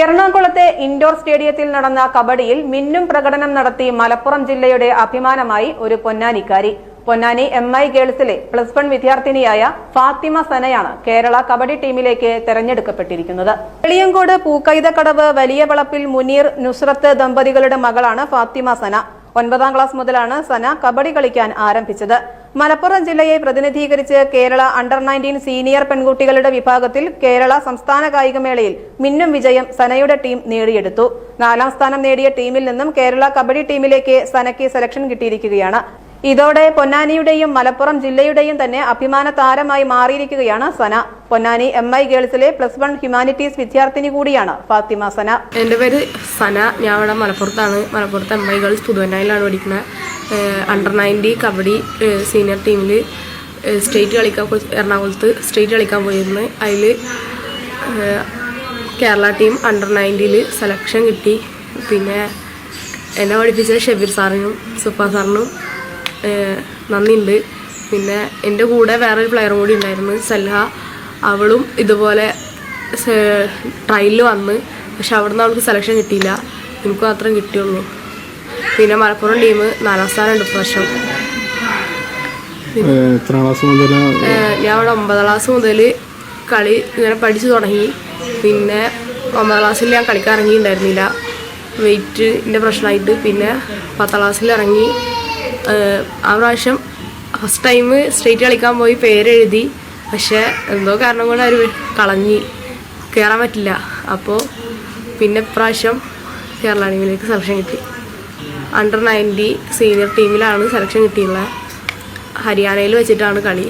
എറണാകുളത്തെ ഇൻഡോർ സ്റ്റേഡിയത്തിൽ നടന്ന കബഡിയിൽ മിന്നും പ്രകടനം നടത്തി മലപ്പുറം ജില്ലയുടെ അഭിമാനമായി ഒരു പൊന്നാനിക്കാരി. പൊന്നാനി എം ഐ ഗേൾസിലെ പ്ലസ് വൺ വിദ്യാർത്ഥിനിയായ ഫാത്തിമ സനയാണ് കേരള കബഡി ടീമിലേക്ക് തെരഞ്ഞെടുക്കപ്പെട്ടിരിക്കുന്നത്. വെളിയങ്കോട് പൂക്കൈതക്കടവ് വലിയ വളപ്പിൽ മുനീർ നുസ്രത്ത് ദമ്പതികളുടെ മകളാണ് ഫാത്തിമ സന. ഒൻപതാം ക്ലാസ് മുതലാണ് സന കബഡി കളിക്കാൻ ആരംഭിച്ചത്. മലപ്പുറം ജില്ലയെ പ്രതിനിധീകരിച്ച് കേരള അണ്ടർ നയന്റീൻ സീനിയർ പെൺകുട്ടികളുടെ വിഭാഗത്തിൽ കേരള സംസ്ഥാന കായികമേളയിൽ മിന്നും വിജയം സനയുടെ ടീം നേടിയെടുത്തു. നാലാം സ്ഥാനം നേടിയ ടീമിൽ നിന്നും കേരള കബഡി ടീമിലേക്ക് സനയ്ക്ക് സെലക്ഷൻ കിട്ടിയിരിക്കുകയാണ്. ഇതോടെ പൊന്നാനിയുടെയും മലപ്പുറം ജില്ലയുടെയും തന്നെ അഭിമാന താരമായി മാറിയിരിക്കുകയാണ് സന. പൊന്നാനി എം ഐ ഗേൾസിലെ പ്ലസ് വൺ ഹ്യൂമാനിറ്റീസ് വിദ്യാർത്ഥിനി കൂടിയാണ് ഫാത്തിമ സന. എന്റെ പേര് സന. ഞാൻ ഇവിടെ മലപ്പുറത്താണ്. മലപ്പുറത്ത് എം ഐ ഗേൾസ് പുതുവന്നായിലാണ് പഠിക്കുന്നത്. അണ്ടർ നയന്റി കബഡി സീനിയർ ടീമിൽ സ്റ്റേറ്റ് കളിക്കാൻ എറണാകുളത്ത് സ്റ്റേറ്റ് കളിക്കാൻ പോയിരുന്നു. അതിൽ കേരള ടീം അണ്ടർ നയന്റിയിൽ സെലക്ഷൻ കിട്ടി. പിന്നെ എന്നെ പഠിപ്പിച്ച ഷബീർ സാറിനും സുപ്പ സാറിനും. നന്ദിയുണ്ട്. പിന്നെ എന്റെ കൂടെ വേറൊരു പ്ലെയറും കൂടി ഉണ്ടായിരുന്നു സൽഹ. അവളും ഇതുപോലെ ട്രയലിൽ വന്ന് പക്ഷെ അവിടുന്ന് അവൾക്ക് സെലക്ഷൻ കിട്ടിയില്ല. എനിക്ക് മാത്രം കിട്ടിയുള്ളൂ. പിന്നെ മലപ്പുറം ടീം നാലാം സ്ഥാനമുണ്ട് ഏഹ് ഞാൻ അവിടെ ഒമ്പതാം ക്ലാസ് മുതൽ കളി ഇങ്ങനെ പഠിച്ചു തുടങ്ങി. പിന്നെ ഒമ്പതാം ക്ലാസ്സിൽ ഞാൻ കളിക്കാൻ ഇറങ്ങിയിട്ടുണ്ടായിരുന്നില്ല. വെയിറ്റിന്റെ പ്രശ്നമായിട്ട്. പിന്നെ പത്താം ക്ലാസ്സിൽ ഇറങ്ങി. ആ പ്രാവശ്യം ഫസ്റ്റ് ടൈം സ്റ്റേറ്റ് കളിക്കാൻ പോയി പേരെഴുതി. പക്ഷേ എന്തോ കാരണം കൊണ്ട് അവർ കളഞ്ഞി കയറാൻ പറ്റില്ല. അപ്പോൾ പിന്നെ ഇപ്രാവശ്യം കേരള ടീമിലേക്ക് സെലക്ഷൻ കിട്ടി. അണ്ടർ നയന്റി സീനിയർ ടീമിലാണ് സെലക്ഷൻ കിട്ടിയിട്ടുള്ളത് ഹരിയാനയിൽ വെച്ചിട്ടാണ് കളി.